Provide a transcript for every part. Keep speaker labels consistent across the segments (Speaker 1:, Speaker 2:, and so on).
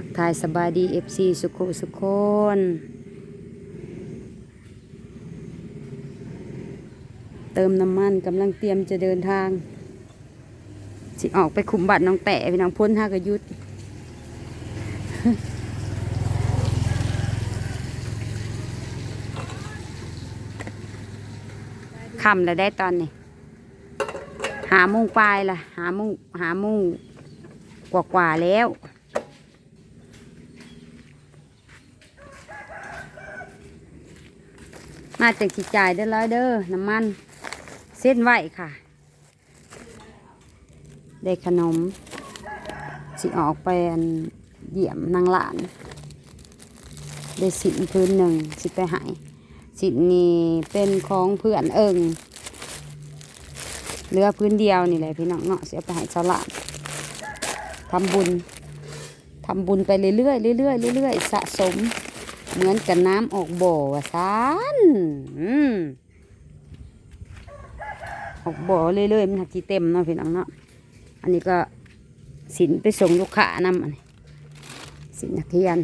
Speaker 1: ทักทายสบายดีเอฟซีสุขุสุขคนเติมน้ำมันกำลังเตรียมจะเดินทาง สิออกไปคุมบัตรน้องแต่พี่น้องพ้นห้ากยุทธคำแล้วได้ตอนนี้หามุงปลายล่ะ หามุงหามุงกว่ากว่าแล้ว มาจากสิจ่ายเด้อร้อยเด้อน้ำมัน เส้นไหวค่ะ ได้ขนม สิออกไปอันเยี่ยมนางหลาน ได้สินพื้นหนึ่งสิไปหายสินนี่เป็นของเพื่อนเอิงเหลือพื้นเดียวนี่แหละพี่น้องเนาะเสียไปให้ชาวหลานทำบุญทำบุญไปเรื่อยๆเรื่อยๆเรื่อยๆสะสม เหมือนกับน้ำออกบ่อว่าซานอืมออกบ่อเรื่อยๆมันหักจีเต็มเนาะพี่น้องเนาะอันนี้ก็สินไปส่งลูกค้านำอันนี้สินนักเรียน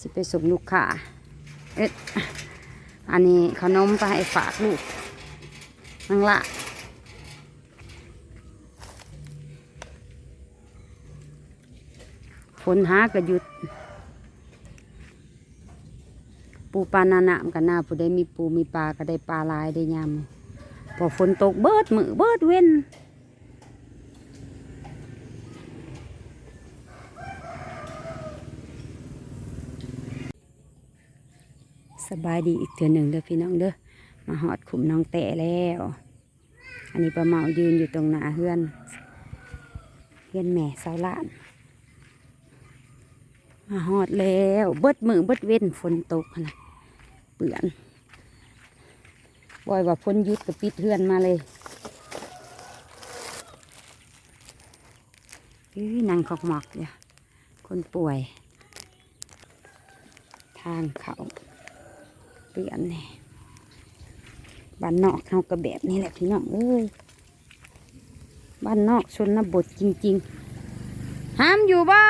Speaker 1: สิไปส่งลูกค้าเอ๊ะอันนี้ขนมไปให้ฝากลูกนั่งละฝนหากระหยุด ปูปลานาหนามกันหน้าผู้ใดมีปูมีปลาก็ได้ปลาลายได้ยำพอฝนตกเบิดมือเบิดเว้นสบายดีอีกเถือหนึ่งเด้อพี่น้องเด้อมาหอดขุมน้องแต่แล้ว อันนี้ปลาเมายืนอยู่ตรงหน้าเฮือนเฮือนแม่สาวหลาน มาหอดแล้ว เบิดมือเบิดเว้นฝนตกนะ เปื่อนบ่อยว่าฝนยุดก็ปิดเฮือนมาเลยอื้อนั่งขอกหมอกเดียคนป่วย ทางเขาเปื่อนแน่บ้านนอกเขาก็แบบนี้แหละพี่น้องเอ้ยบ้านนอกชนบทจริง ๆ ห้ามอยู่บ่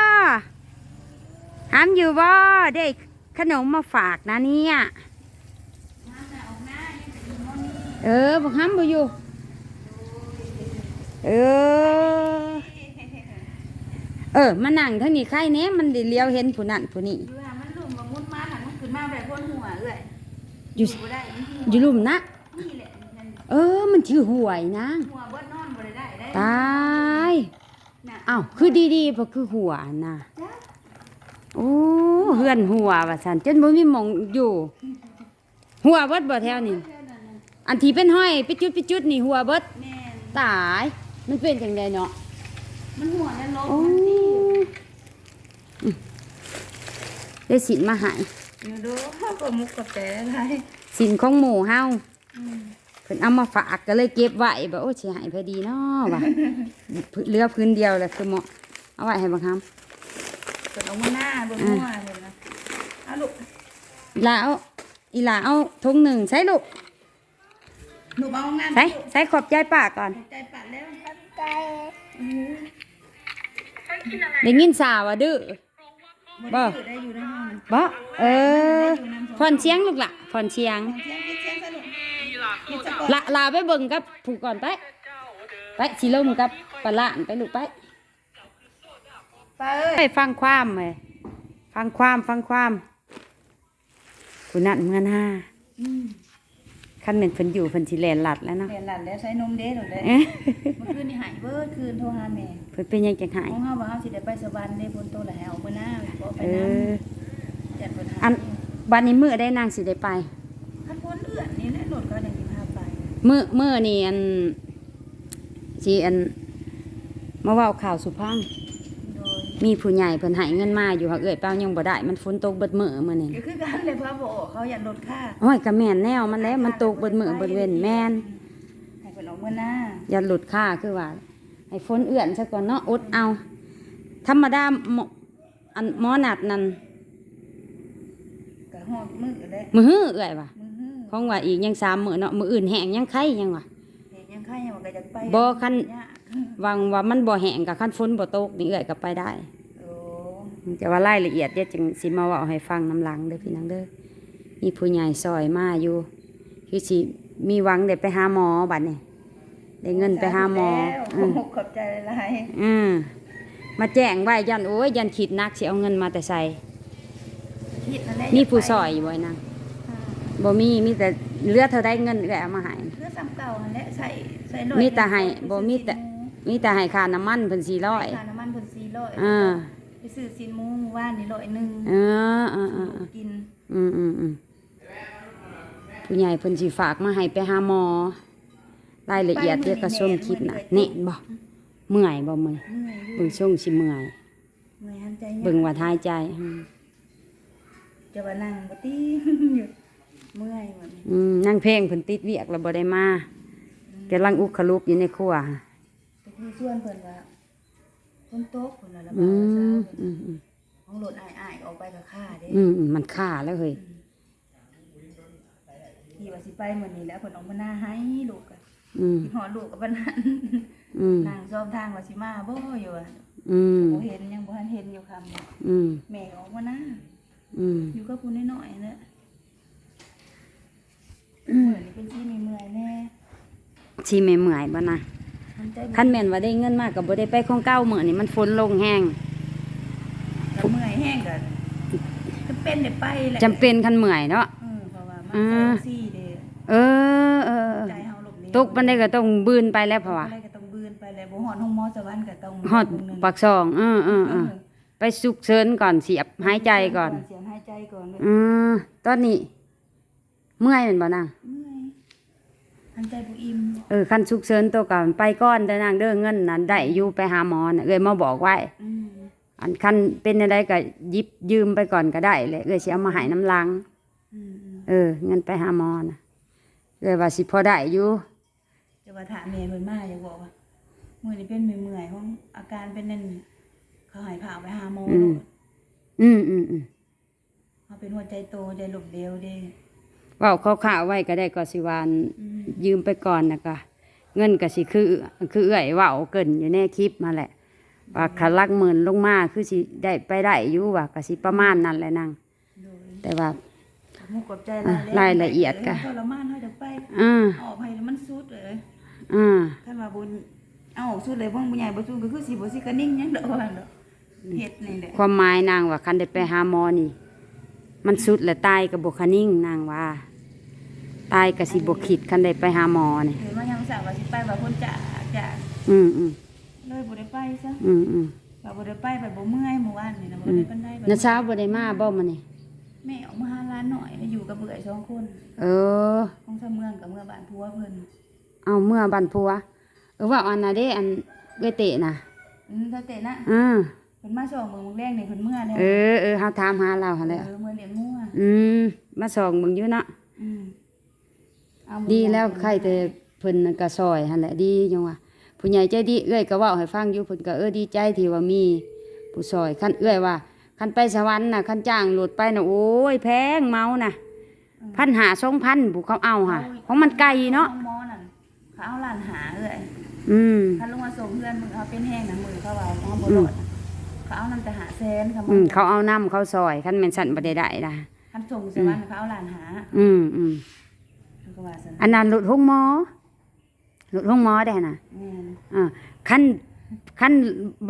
Speaker 1: ห้ามอยู่บ่ได้ขนมมาฝากนะเนี่ยเออบอกห้ามบ่อยู่ เออ เออ มานั่งทั้งนี้ใครเนี้ยมันได้เลี้ยวเห็นผู้นั่นผู้นี้
Speaker 2: เรือมันลุ่มมามุดมาหันมันขึ้นมาแบบพ้นหัวเอ้ย
Speaker 1: อยู่
Speaker 2: บ่ได้มันที่
Speaker 1: อยู่ลุ่มนะ
Speaker 2: นี่แหละมัน
Speaker 1: เออ มันถือหวยนะ
Speaker 2: หัวเบิดนอนบ่ได้ได้ได้
Speaker 1: ตาย
Speaker 2: น่ะ
Speaker 1: อ้าวคือดีๆเพราะคือหัวนะโอ้เฮือนหัวว่าสันจนบ่มีหมองอยู่ หัวเบิดบ่แถวนี้อั นที่เป็นห้อยไปจุดไปจุดนี่หัวเบิด
Speaker 2: แม่น
Speaker 1: ตาย มันเป็นจังไดเนาะ
Speaker 2: มันหัวนั่นลง
Speaker 1: โอ้
Speaker 2: มันที่
Speaker 1: อืมได้สินมาใหาย
Speaker 2: อยู่ดูเฮาก็มุกกาแฟอะไร
Speaker 1: สินของหมู่เฮา
Speaker 2: อืม
Speaker 1: เพิ่นเอามาฝากก็เลยเก็บไว้แบบโอ้สิใหายพอดีเนาะว่ะ เหลือพื้นเดียวแหละคือเหมาะเอาไว้ให้บังคับ
Speaker 2: เปิดเอามือหน้าเบิ่งหัวเห็นนะเอาลูก
Speaker 1: อีหลาเอาอีหลาเอาถุงหนึ่งใส่ลูก
Speaker 2: หนูเอางาน
Speaker 1: ใส่ใส่ขอบใจป้าก่อน
Speaker 2: ใจปัดแล้วปัดใจ
Speaker 1: ได้ยินสาวว่าดื้อบ่
Speaker 2: บ่ได้อยู่ในห้อง
Speaker 1: บ่เออผ่อนเสียงลูกละผ่อนเสียง
Speaker 2: เสียงปิดเสียงซะลูกปิดซะก่อน
Speaker 1: ละลาไปเบิ่งกับผูกก่อนไปไปสิลมกับปลาล้านไปลูกไป
Speaker 2: ไปเอ้ย
Speaker 1: ไปฟังความเลยฟังความฟังความคุณนั่นเมื่อหน้า
Speaker 2: อืม
Speaker 1: ขั้นหนึ่งเพิ่นอยู่เพิ่นสิแลนหลัดแล้วเนาะ
Speaker 2: เรียนหลานแล้วใช้นมเด้หนูเด้
Speaker 1: เอ๊ะ
Speaker 2: เมื่อคืนนี่หายเบิดคืนโทรหาแม่
Speaker 1: เพิ่นเป็นยังจังหาย
Speaker 2: ของเฮาว่าเฮาสิได้ไปสวรรค์ได้บนโตะแล้วมื้อหน้าบ่ไป
Speaker 1: เอ
Speaker 2: นํ
Speaker 1: อ
Speaker 2: จัดปัญหา
Speaker 1: อัน บัดนี้มื้อได้นางสิได้ไป
Speaker 2: คันพ้นเอื้อนนี่แหละรถก็ได้สิพาไป
Speaker 1: มื้อมื้อนี่อันสิอันมาเว้าข่าวสุพัง
Speaker 2: โดย
Speaker 1: มีผู้ใหญ่เพิ่นให้เงินมาอยู่หักเอ้ยเป้ายังบ่ได้มันฝนตกเบิดมื้อมื้อนี้
Speaker 2: ก็คือกันเลยพระบ่เขาอยากลดค่า
Speaker 1: โอ้ยก็แม่นแนวมันแล้วมันตกเบิดมื้อเบิดเว้นแม่น
Speaker 2: ให้เพิ่นเอามื้อหน้า
Speaker 1: อย่าหลุดค่าคือว่าให้ฝนเอื้อนซะก่อนเนาะอดเอา ธรรมดาหมออันหมอนัดนั่น
Speaker 2: ก็ฮอดมื้อแหละ
Speaker 1: มือฮื้อเอ้อยว่ะ
Speaker 2: มื้อฮื้อ
Speaker 1: ของว่าอีกยังสามมื้อเนาะมื้ออื่นแห้งยังไข่ยังว่ะ
Speaker 2: เห็นยังใครยังว่าก็อยากไป
Speaker 1: บ่คัน
Speaker 2: ยาก
Speaker 1: วังว่ามันบ่แห้งกับคันฝนบ่ตกนี่เอ้อยก็ไปได้
Speaker 2: โอ้
Speaker 1: จะว่ารายละเอียดเดี๋ยวจึงสิมาเว่าให้ฟังน้ำหลังเด้อพี่น้องเด้อมีผู้ใหญ่ซอยมาอยู่คือสิมีหวังได้ไปหาหมอบัดนี้ได้เงินไปหาหมอ
Speaker 2: แล้ว
Speaker 1: อืม
Speaker 2: ขอบใจหลาย
Speaker 1: อืมมาแจ้งไว้ยันโอ้ยยันคิดนักสิเอาเงินมาแต่ใส่
Speaker 2: ๆคิดนั่นแหละ
Speaker 1: มีผู้ซอยอยู่บ่นาง
Speaker 2: อ่า
Speaker 1: บ่มีมีแต่เหลือเท่าได้เงินเอื้อยเอามาให้
Speaker 2: เพื่อซ้ำเก่านั่นแหละใส่ใส่รถ
Speaker 1: มีแต่ให้บ่มีแต่ มีแต่ให้ค่าน้ำมันเพิ่น400
Speaker 2: ค่าน้ำมันเพิ่น400
Speaker 1: อ่า
Speaker 2: ไปซื้อซีนหมูเมื่อวานนี่ร้อยหนึง
Speaker 1: เออเออเออ
Speaker 2: ลูกกิน
Speaker 1: อืมอืมอืมผู้ใหญ่เพิ่นสิฝากมาให้ไปหาหมอรายละเอียดเดี๋ยวก็ชมคลิปน่ะเน่นบ่เมื่อยบ่มื้อนี้
Speaker 2: เมื่อยอยู่
Speaker 1: เบิ่งช่วงสิเมื่อย
Speaker 2: เมื่อยหันใจยาก
Speaker 1: เบิ่งว่าทายใจอืม
Speaker 2: จะว่านั่งบ่ตีอยู่ เมื่อยหมด
Speaker 1: อืมนั่งเพลงเพิ่นติดเวียกแล้วบ่ได้มากำลังอุกขลุกอยู่ในครัว
Speaker 2: แต่ที่ส่วนเพิ่นว่าฝนตกเพิ่นน่ะระ
Speaker 1: อื
Speaker 2: บายซะ
Speaker 1: มอืมอืม
Speaker 2: ของรถอ้ายๆออกไปก็ค่าเด้
Speaker 1: อืมอืมมันค่าแล้วเฮ้ย
Speaker 2: ที่ว่าสิไปมื้อนี้แหล้วเพิ่นออกมาหน้าให้ลูกก็
Speaker 1: อืม
Speaker 2: สิหอลูกกับบ้านนั้น
Speaker 1: อืม
Speaker 2: นั่งซ้อมทางว่าสิมาบ่อยู่อะ
Speaker 1: อืม
Speaker 2: บ่เห็นยังบ่ทันเห็นอยู่คำ
Speaker 1: อืม
Speaker 2: แม่ก็ออกมาหน้า
Speaker 1: อืม
Speaker 2: อยู่กับผู้น้อยๆนั่นแหละ เหมือนเป็นที่มีเมื่อยแน่
Speaker 1: สิไม่เมื่อยบ่นะ
Speaker 2: มันใจ
Speaker 1: คันแม่นว่าได้เงินมากก็บ่ได้ไปของเก่ามื้อนี้มันฝนลงแห้ง
Speaker 2: ก็เมื่อยแห้งก็จะเป็นได้ไปแหละ
Speaker 1: จำเป็นคันเมื่อยเนาะ
Speaker 2: เออเพราะว่ามัน
Speaker 1: อ่า
Speaker 2: เซลซี่เด้
Speaker 1: เออเออ
Speaker 2: ใจเฮาลบ
Speaker 1: ตกบันไดก็ต้องบืนไปแล้วเพราะว่า
Speaker 2: อะไรก็ต้องบืนไปแล้วบ่ฮอดห้องหมอสวรรค์ก็ต้อง
Speaker 1: ฮอดปากซองเออเออเออไปสุกเชิญก่อนเสียบหายใจก่อน
Speaker 2: เสียงหายใจก่อนเลย
Speaker 1: อืมตอนนี้ เมื่อยเป็นบ่นาง
Speaker 2: เมื่อยหันใจบ่อิ่ม
Speaker 1: เออคันสุกเชิญตัวก่อนไปก้อนเด้อนางเด้อเงินนั้นได้อยู่ไปหาหมอน่ะเอ้ยมาบอกไว้
Speaker 2: อืม
Speaker 1: อันคันเป็นอะไรก็หยิบยืมไปก่อนก็ได้เลยเอ้ยสิเอามาให้น้ำลัง
Speaker 2: อืมอืม
Speaker 1: เออ เงินไปหาหมอน่ะเอ้ยว่าสิพอได้อยู่
Speaker 2: จะว่าถามแม่เพิ่นมาอยากบอกว่ามื้อนี้เป็นเมื่อยๆของอาการเป็นนั่นเขาให้พาไปหาหมอโลด
Speaker 1: อืมอืมอืม
Speaker 2: เขาเป็นหัวใจโตใจหลบเดียวเด้
Speaker 1: เว้าข่าวๆไว้ก็ได้ก็สิวาน
Speaker 2: อืม
Speaker 1: ยืมไปก่อนนะก็เงินก็สิคือคือเอื้อยเว้าเกินอยู่ในคลิปมาแหละว่าคันลักหมื่นลงมาคือสิได้ไปได้อยู่ว่าก็สิประมาณนั้นแหละนาง
Speaker 2: โดย
Speaker 1: แต่ว่า
Speaker 2: มุกกับใจ
Speaker 1: อะรายละเอียดกะ
Speaker 2: ทรมานเฮาจะไป
Speaker 1: อ่า
Speaker 2: ออกให้มันสุดเลย
Speaker 1: อ่า
Speaker 2: คันว่าบุญเอาออกสุดเลยพวกผู้ใหญ่บ่สุดก็คือสิบ่สิกระนิ่งหยังดอกว่าดอกเฮ็ดนี่แหละ
Speaker 1: ความหมายนางว่าคันได้ไปหาหมอนี่ มันสุดและตายกับบ่คะนิ่งนางว่า ตายก็สิบ่คิดคันได้ไปหาหมอนี่
Speaker 2: เห็นว่ายังสาวว่าสิไปว่าคนจะจะ
Speaker 1: อืมอืม
Speaker 2: เลยบ่ได้ไปซะ
Speaker 1: อืมอืม
Speaker 2: ว่าบ่ได้ไปไปบ่เมื่อยเมื่อวานนี่นะบ่ได้ปานใด
Speaker 1: น้าเช้าบ่ได้มาบ่มานี่
Speaker 2: แม่ออกมาหาร้านหน่อยแล้วอยู่กับเบื่อยสองคน
Speaker 1: เออ
Speaker 2: ของชาวเมืองกับเมืองบ้านผัวเพิ่น
Speaker 1: เอาเมื่อบันพัวเออว่าอันน่ะเด้อันเวยเตะน่ะ
Speaker 2: อืมถ้าเตะนะ
Speaker 1: อือ
Speaker 2: เพิ่นมาส่งเมืองเมืองแรกนี่เพิ่นเมื่อแล้ว
Speaker 1: เออเออเฮาถามหาเราหั่นแหละ
Speaker 2: เออเมื่อเลี้ยงงัว
Speaker 1: อืมมาส่องเบิ่งอยู่เนาะ
Speaker 2: อืม เอาหมู
Speaker 1: ดีแล้ว
Speaker 2: ย่าง
Speaker 1: ใครแต่เพิ่นนั่นก็ซอยหั่นแหละดีจังว่าผู้ใหญ่ใจดีเอื้อยก็เว้าให้ฟังอยู่เพิ่นก็เออดีใจที่ว่ามีผู้ซอยคันเอื้อยว่าคันไปสวรรค์น่ะคันจ้างรถไปน่ะโอ้ยแพงเมาน่ะพันหาสองพันผู้เขาเอาค่ะของมันไกลเนาะ
Speaker 2: ของหมอนั่นเขาเอาล้านหาเอ้ย
Speaker 1: อืม
Speaker 2: ถ้าลงมาส่งเพื่อนมึงเขาเป็นแห้งนะมือเขาว่าหมอบ่รอดน่ะเขาเอานำแต่หาแสนค่ะ
Speaker 1: อืมเขาเอาน้ำเขาซอยคันแม่นสั่นบ่ได้ได้นะ
Speaker 2: คันส่งสวรรค์เขาเอาล้านหา
Speaker 1: อืมอืม
Speaker 2: เขา ก็ว่าซั่น
Speaker 1: อันนั้นรถห้องหมอรถห้องหมอได้น่ะ
Speaker 2: แม่น
Speaker 1: อ่าคันคัน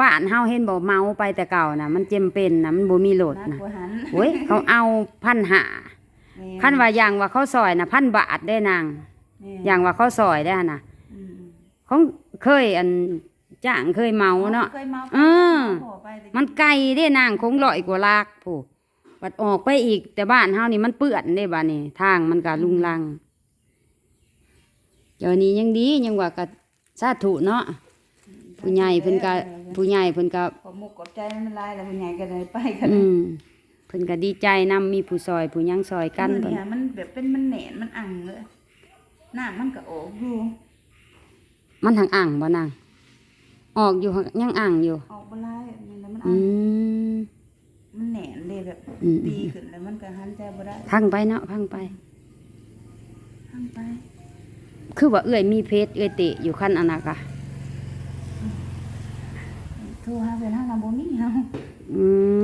Speaker 1: บ้านเฮาเห็นบ่เมาไปแต่เก่าน่ะ มันจำเป็นน่ะมันบ่มีรถ
Speaker 2: นัก
Speaker 1: น่ะ
Speaker 2: กว่าหัน
Speaker 1: โอ้ยเขาเอาพันหา
Speaker 2: แม่น
Speaker 1: คันว่าอย่างว่าเขาซอยน่ะพันบาทได้นาง
Speaker 2: แม่น
Speaker 1: อย่างว่าเขาซอยได้น่ะ
Speaker 2: อืม
Speaker 1: ของเคยอันจ้างเคยเมาเนาะ
Speaker 2: เคยเมา
Speaker 1: เออ
Speaker 2: ขอไปแต่
Speaker 1: มันไกลเด้นางคงร้อยกว่าลากผู้บัดออกไปอีกแต่บ้านเฮานี่มันเปื้อนเด้บ้านนี้ทางมันก็ลุงลัง เดี๋ยวนี้ยังดียังว่าก็สาธุเนาะผู้ใหญ่เพิ่นก็ผู้ใหญ่เพิ่นก็
Speaker 2: ขอมุกขอบใจมันลายแล้วผู้ใหญ่ก็เลยไปกัน
Speaker 1: อืมเพิ่นก็ดีใจนำมีผู้ซอยผู้หยังซอยกัน
Speaker 2: มื้อ
Speaker 1: เพิ่น
Speaker 2: เนี่ยมันแบบเป็นมันแหนนมันอังเลยน้ำมันก็โอกอยู่
Speaker 1: มันทางอ่างบ่นางออกอยู่ยังอ่างอยู่
Speaker 2: ออกบ่ลายแบบนี้แล้วมัน
Speaker 1: อื
Speaker 2: อัง
Speaker 1: ม
Speaker 2: มันแหนนเลยแบบ
Speaker 1: อืม
Speaker 2: ปีขึ้นแล้วมันก็หันใจบ่ได้
Speaker 1: พังไปเนาะพังไป
Speaker 2: ทางไป
Speaker 1: คือว่าเอื้อยมีเพชรเอื้อยเตะอยู่คันอนนากะ
Speaker 2: โทรหาเพิ่นหาลำบ่มีเฮา
Speaker 1: อืม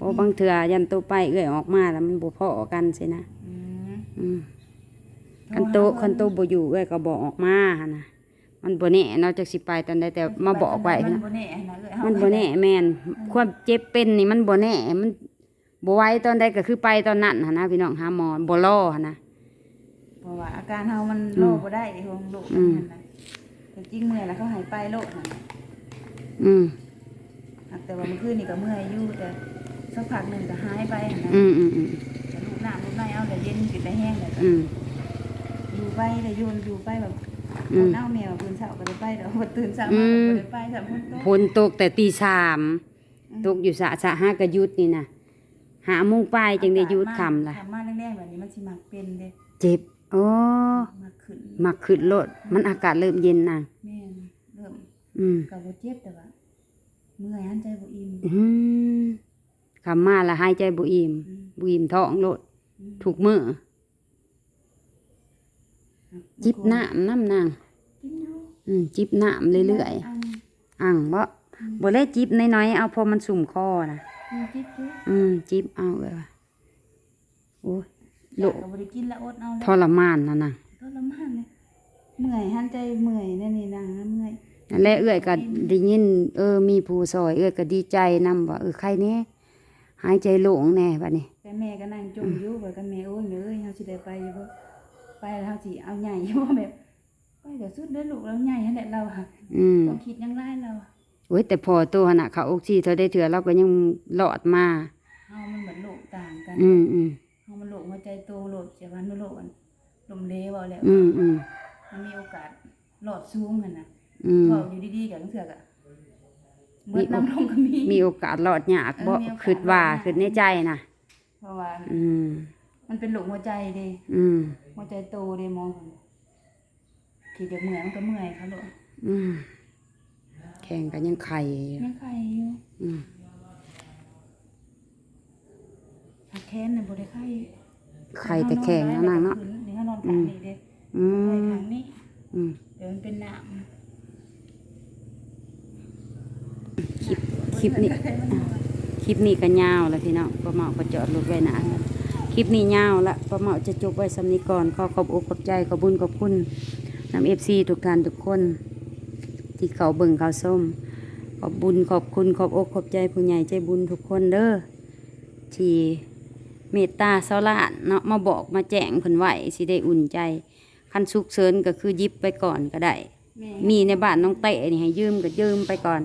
Speaker 1: อ้บางเถื่อยันตัวไปเอื้อยออกมาแล้วมันบ่พอกันสินะ
Speaker 2: อืม
Speaker 1: อืมคันโตคันโตบ่อยู่เอ้อยก็บอกออกมาหั่นน่ะมันบ่แน่เนาะจักสิไปตอนใดแต่มาบอกไว้
Speaker 2: มัน
Speaker 1: นะ
Speaker 2: บ่แน่นะเลย
Speaker 1: มันบ่แน่แม่นความเจ็บเป็นนี่มันบ่แน่มันบ่ไหวตอนใดก็คือไปตอนนั้นหั่นนะพี่น้องหาหมอบ่รอหั่นนะ
Speaker 2: เพ ราะว่าอาการเฮามัน
Speaker 1: อืม
Speaker 2: โรคบ่ได้ไอ้ของโรค
Speaker 1: อืม
Speaker 2: นั่นน่ะแต่จริงเมื่อยแล้วเขาหายไปโรคนั่นน่ะ
Speaker 1: อืม
Speaker 2: แต่ว่าเมื่อคืนนี่ก็เมื่อยอยู่แต่สักพักหนึงก็หายไปหั่นนะ
Speaker 1: อืมอืมอืม
Speaker 2: แต่ลูกน้ำลูกในเอาแต่เย็นกินแต่แห้งแต่ก็
Speaker 1: อืม
Speaker 2: อยู่ไปแต่อยูนอยู่ไปแบบ
Speaker 1: อืม
Speaker 2: เน่าแมวตื่นเช้าก็ได้ไปเดี๋ยวพอตื่นเช้ามาก็บ่ได้ไปสามคนโต
Speaker 1: ฝนตกแต่ตีสามตกอยู่สะสะห้ากระยุดนี่นะหาโมุงป้ายจังได้หยุดคำล่ะ
Speaker 2: ทำมาแรงๆแบบนี้มันสิมักเป็นเด้
Speaker 1: เจ็บ โอ้
Speaker 2: มักขึ้น
Speaker 1: มักขึ้นรถมันอากาศเริ่มเย็นนะ
Speaker 2: แม่นเริ่ม
Speaker 1: อืม
Speaker 2: ก็บ่เจ็บแต่ว่าเมื่อยหันใจบ่อิ่ม
Speaker 1: อืมคำมาละหายใจบุอิ่ม
Speaker 2: อืม
Speaker 1: บุอิ่มท้องรถ
Speaker 2: อืม
Speaker 1: ถูกมือจิบน้ำน้ำนาง
Speaker 2: กินอยู่
Speaker 1: อืมจิบน้ำเรื่อย
Speaker 2: อัน
Speaker 1: ๆอ่างบ่บ่ได้จิบน้อยๆ เอาพอมันสุ่มคอนะ
Speaker 2: อืมจิบอยู่
Speaker 1: อืมจิบเอาเลยว่ะโอ้ยโล
Speaker 2: กก็บ่ได้กินแล้วอดเอา
Speaker 1: ท
Speaker 2: แล้ว
Speaker 1: รมานนะนะ
Speaker 2: ทรมานเลยเมื่อยหันใจเมื่อยนั่นนี่นางนะเมื่อย
Speaker 1: นั่นแหละเอื้อยก็ได้ยิน เออ มีผู้ซอยเอื้อยก็ดีใจนำว่าเออใครแน่หายใจโล่งแน่บัดนี้
Speaker 2: แต่แม่ก็นั่งจมอยู่บ่กันแม่โอ้ยแม่เอ้ยเฮาสิได้ไปอยู่บ่ไปแล้วเฮาสิเอาใหญ่อยู่บ่แบบไปเดี๋ยวสุดเด้อลูกแล้วใหญ่นั่นแหละเราค่ะ
Speaker 1: อืม
Speaker 2: ต้องคิดอยังไรเราอะ
Speaker 1: โอ้ยแต่พอตัวหั่นน่ะเขาอกซี่เธอได้เถื่อเราก็ยังรอดมา
Speaker 2: เฮามันเหมือนโลกต่างกัน
Speaker 1: อืมอืม
Speaker 2: เฮามันโลกหัวใจโตโลกเสียวันโลกอันลมเลวเอาแล้ว
Speaker 1: อืมอืม
Speaker 2: มันมีโอกาสหลอดซูงกันน่ะ
Speaker 1: อืม
Speaker 2: พออยู่ดีๆกับจังเถือกอะเบิดน้ำลงก็มี
Speaker 1: มีโอกาสรอดยากบ่
Speaker 2: เออมีโอกาส
Speaker 1: คิดว่าร
Speaker 2: อดยาก
Speaker 1: คิดในใจน่ะ
Speaker 2: เพราะว่า
Speaker 1: อืม
Speaker 2: มันเป็นโลกหัวใจเด้
Speaker 1: อืม
Speaker 2: หัวใจโตเด้มองกันคิดจะเมื่อยมันก็เมื่อยค่ะลูก
Speaker 1: อืม แข่งกันยังไข่
Speaker 2: ยังไข่อยู่
Speaker 1: อืม
Speaker 2: หักแค้นน่ะบ่ได้ไข่
Speaker 1: ไข่แต่แข่งแล้วนางเนาะ
Speaker 2: นี่เฮานอนข้างนี้เด้
Speaker 1: อื
Speaker 2: ไข่
Speaker 1: ม
Speaker 2: ข้างนี้
Speaker 1: อืม
Speaker 2: เดี๋ยวมันเป็นน้ำ
Speaker 1: คลิปคลิปนี้ คลิปนี้ก็ยาวแล้วพี่น้องป้าเมาก็จอดรถไว้นานแล้วคลิปนี้ยาวละป้าเมาจะจบไว้สำนี้ก่อนขอขอบอกขอบใจขอบบุญขอบคุณนำเอฟซีทุกการทุกคน ที่เขาเบิ่งเขาส้ม ขอบบุญขอบคุณขอบอกขอบใจผู้ใหญ่ใจบุญทุกคนเด้อที่ เมตตาเสาลานเนาะมาบอกมาแจ้งเพิ่นไหวสิได้อุ่นใจคันสุกเสริญก็คือหยิบไปก่อนก็ได้
Speaker 2: แม่
Speaker 1: มีในบ้านน้องเตะนี่ให้ยืมก็ยืมไปก่อน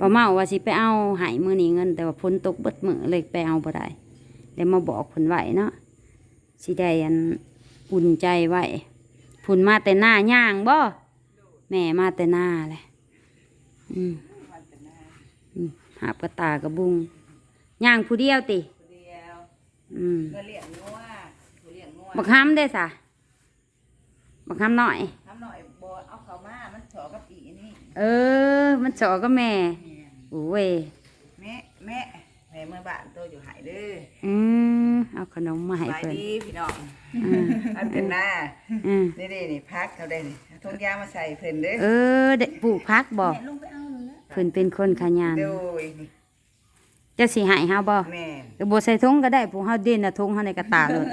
Speaker 1: ป้าเมาว่าสิไปเอาใหายมือนี้เงิน แต่ว่าพ้นตกเบิดมือเลยไปเอาบ่ได้เลยมาบอกผนไหวเนาะสิได้อันอุ่นใจไว้ผุนมาแต่หน้าย่างบ่แม่มาแต่หน้าแหละอืมอืมหาบกระตากระบุงย่างผู้เดียวติ
Speaker 2: เดียว
Speaker 1: อืม
Speaker 2: เพื่อเลี้ยงงัวเพื่อเลี้ยงงัว
Speaker 1: บักห้ำได้สะบักห้ำหน่อย
Speaker 2: ทำหน่อยบ่เอาเข้ามา มันถอกับอีนี่
Speaker 1: เออ มันสอก็แม่โอ้ย
Speaker 2: แม่แม่แม่เมื่อบ้านตัวอยู่หายเด้อ
Speaker 1: อืมเอาขนมมาให้
Speaker 2: สบาย
Speaker 1: เพิ่น
Speaker 2: ดีพี่น้อง
Speaker 1: อืม
Speaker 2: อันเป็นหน้า
Speaker 1: อืม
Speaker 2: นี่นี่นี่พักเขาได้นี่ทงยางมาใส่เพิ่นเด้อ
Speaker 1: เออเด็กปลูกพักบ่
Speaker 2: แม่ลงไปเอาเลยนะ
Speaker 1: เพิ่นเป็นคนขยัน
Speaker 2: โดยนี่
Speaker 1: จะสิให้เฮาบ่
Speaker 2: แม่
Speaker 1: เออบ่ใส่ถุงก็ได้พวกเฮาเด่นน่ะถุงเฮาในกระตาโลด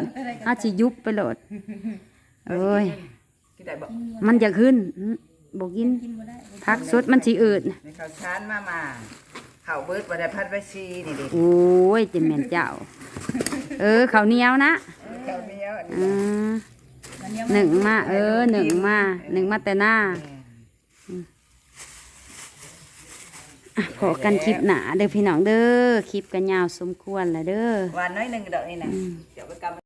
Speaker 1: เฮาสิยุบไปโลดเอ้ย
Speaker 2: กินได้บ่
Speaker 1: มันจะขึ้นอืมบ่กิน
Speaker 2: กินบ่ได้บ่
Speaker 1: พักสดมันสิอืด
Speaker 2: ในข้าวชานมามาข้าวเบิดบ่ได้พัดไว้ซีนี่เด้
Speaker 1: โอ้ยจะแม่นเจ้า เออข้าวเหนียวนะ
Speaker 2: ข้าวเหนียวอัน
Speaker 1: อื
Speaker 2: นี้
Speaker 1: มหนึ่งมา เออหนึ่งมาหนึ่งมาแต่หน้า
Speaker 2: แม่
Speaker 1: อะ พอกันคลิปหนาเด้อพี่น้องเด้อคลิปกันยาวสมควรแล้วเด้อ
Speaker 2: หวานน้อยหนึงดอกนี่นะเดี๋ยวไปกำ